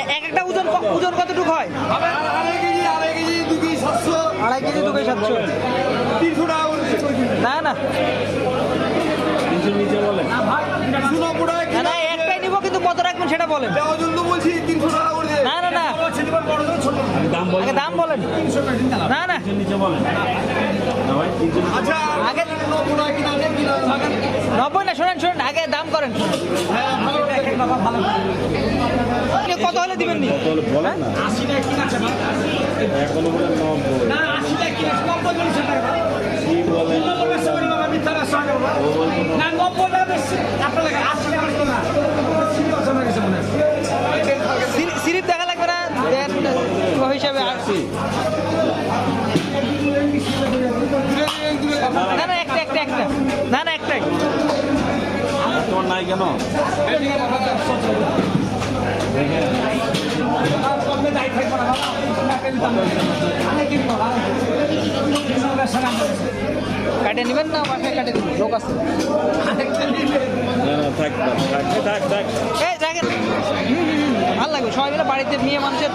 এক একটা ওজন ওজন কতটুকু হয়? আড়াই কেজি আড়াই কেজি দু কেজি সাতশো। আড়াই কেজি দু কেজি সাতশো তিনশো টাকা না না একটাই নিবো কিন্তু কত রাখবেন সেটা বলেন। বলছি তিনশো টাকা। না না না। দাম দাম বলেন। না না। আগে নব্বই না শোনেন শোনেন আগে দাম করেন। হ্যাঁ ভালো। কত হলে দিবেন নি। বল বলেন না। আশি টাকা কিনাছে এখনও বলে নব্বই না আশি টাকা কিনেছে নব্বই চল্লিশ টাকা কি বলেন না। না নব্বই টাকা বেশি। আপনার লাগে আশি টাকা বেশি না। সিরিয়াস হয়ে গেছে মনে সিরিপ দেখা লাগবে না হিসাবে না না একটা একটা একটা। না না একটাই তোমার নাই কেন? কাটে নেবেন না? বাসায় কাটে দেবেন। লোক আছে। এই ভালো লাগবে। সবাই মিলে বাড়িতে মেয়ে মানুষের